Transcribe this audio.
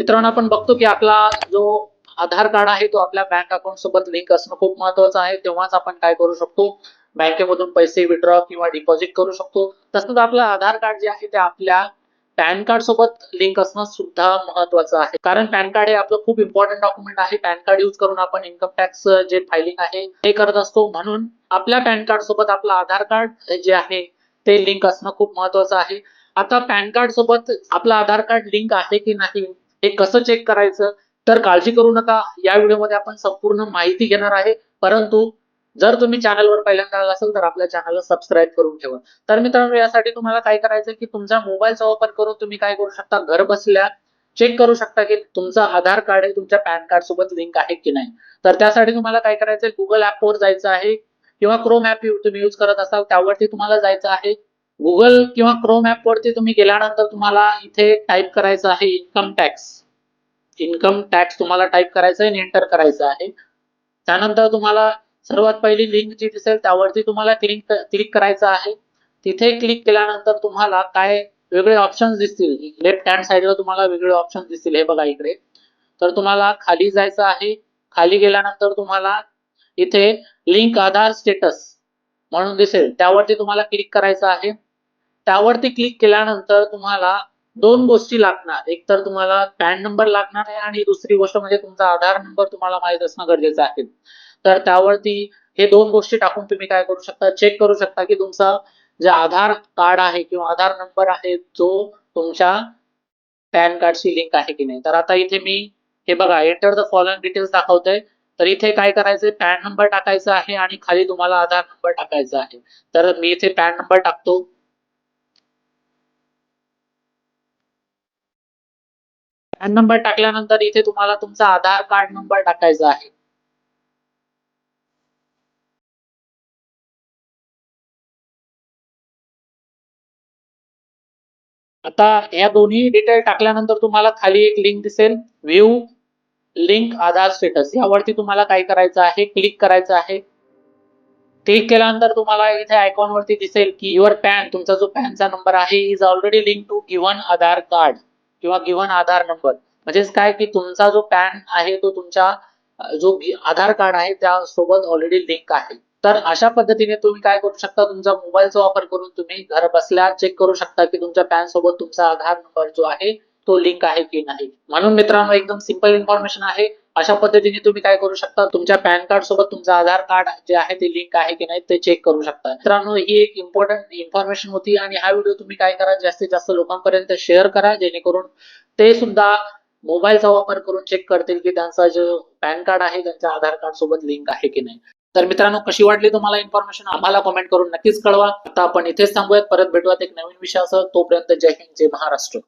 मित्रांनो आपण बघतो की आपला जो आधार कार्ड आहे तो आपल्या बँक अकाउंट सोबत लिंक असणं खूप महत्वाचं आहे. तेव्हाच आपण काय करू शकतो? बँकेमधून पैसे विड्रॉ किंवा डिपॉझिट करू शकतो. तसंच आपलं आधार कार्ड जे आहे ते आपल्या पॅन कार्ड सोबत लिंक असणं सुद्धा महत्वाचं आहे. कारण पॅन कार्ड हे आपलं खूप इम्पॉर्टंट डॉक्युमेंट आहे. पॅन कार्ड यूज करून आपण इन्कम टॅक्स जे फायलिंग आहे ते करत असतो. म्हणून आपल्या पॅन कार्ड सोबत आपलं आधार कार्ड जे आहे ते लिंक असणं खूप महत्वाचं आहे. आता पॅन कार्ड सोबत आपलं आधार कार्ड लिंक आहे की नाही हे कसं चेक करायचं? तर काळजी करू नका. या व्हिडिओमध्ये आपण संपूर्ण माहिती घेणार आहे. परंतु जर तुम्ही चॅनलवर पहिल्यांदा आला असेल तर आपल्या चॅनलला सबस्क्राईब करून ठेवा. तर मित्रांनो यासाठी तुम्हाला काय करायचं की तुमच्या मोबाईलचा वापर करून तुम्ही काय करू शकता? घर बसल्या चेक करू शकता की तुमचं आधार कार्ड आहे तुमच्या पॅन कार्ड सोबत लिंक आहे की नाही. तर त्यासाठी तुम्हाला काय करायचं गुगल वर जायचं आहे किंवा क्रोम ऍप तुम्ही युज करत असाल त्यावरती तुम्हाला जायचं आहे. गुगल किंवा क्रोम ऍप वरती तुम्ही गेल्यानंतर तुम्हाला इथे टाईप करायचं आहे इन्कम टॅक्स इन्कम टॅक्स तुम्हाला टाईप करायचं आहे आणि एंटर करायचं आहे. त्यानंतर तुम्हाला सर्वात पहिली लिंक जी दिसेल त्यावरती तुम्हाला क्लिक क्लिक करायचं आहे. तिथे क्लिक केल्यानंतर तुम्हाला काय वेगळे ऑप्शन्स दिसतील? लेफ्ट हँड साईडला तुम्हाला वेगळे ऑप्शन दिसतील. हे बघा इकडे. तर तुम्हाला खाली जायचं आहे. खाली गेल्यानंतर तुम्हाला इथे लिंक आधार स्टेटस म्हणून दिसेल. त्यावरती तुम्हाला क्लिक करायचं आहे. त्यावरती क्लिक केल्यानंतर तुम्हाला दोन गोष्टी लागणार. एक तर तुम्हाला पॅन नंबर लागणार आहे आणि दुसरी गोष्ट म्हणजे तुमचा आधार नंबर तुम्हाला माहीत असणं गरजेचं आहे. तर त्यावरती हे दोन गोष्टी टाकून तुम्ही काय करू शकता? चेक करू शकता की तुमचा जे आधार कार्ड आहे किंवा आधार नंबर आहे जो तुमच्या पॅन कार्डशी लिंक आहे की नाही? तर आता इथे मी हे बघा एंटर द फॉलोइंग डिटेल्स दाखवतोय. तर इथे काय करायचंय? पॅन नंबर टाकायचा आहे आणि खाली तुम्हाला आधार नंबर टाकायचा आहे. तर मी इथे पॅन नंबर टाकतो. नंबर टाकल्यानंतर इथे तुम्हाला तुमचा आधार कार्ड नंबर टाकायचा आहे. आता या दोन्ही डिटेल टाकल्यानंतर तुम्हाला खाली एक लिंक दिसेल. व्ह्यू लिंक आधार स्टेटस यावरती तुम्हाला काय करायचं आहे? क्लिक करायचं आहे. क्लिक केल्यानंतर तुम्हाला इथे आयकॉन वरती दिसेल की युअर पॅन तुमचा जो पॅनचा नंबर आहे is already link to given Aadhaar card किंवा गिव्हन आधार नंबर म्हणजेच काय की तुमचा जो पॅन आहे तो तुमच्या जो आधार कार्ड आहे त्यासोबत ऑलरेडी लिंक आहे. तर अशा पद्धतीने तुम्ही काय करू शकता? तुमचा मोबाईलचा वापर करून तुम्ही घर बसल्या चेक करू शकता की तुमच्या पॅन सोबत तुमचा आधार नंबर जो आहे तो लिंक आहे की नाही. म्हणून मित्रांनो एकदम सिंपल इन्फॉर्मेशन आहे. अशा पद्धतीने तुम्ही काय करू शकता? तुमच्या पॅन कार्ड सोबत तुमचं आधार कार्ड जे आहे ते लिंक आहे की नाही ते चेक करू शकता. मित्रांनो ही एक इम्पॉर्टंट इन्फॉर्मेशन होती आणि हा व्हिडिओ तुम्ही काय करा जास्तीत जास्त लोकांपर्यंत शेअर करा जेणेकरून ते सुद्धा मोबाईलचा वापर करून चेक करतील की त्यांचा जो पॅन कार्ड आहे त्यांच्या आधार कार्ड सोबत लिंक आहे की नाही. तर मित्रांनो कशी वाटली तुम्हाला इन्फॉर्मेशन आम्हाला कमेंट करून नक्कीच कळवा. आता आपण इथेच थांबूयात. परत भेटूयात एक नवीन विषयासह. तोपर्यंत जय हिंद जय महाराष्ट्र.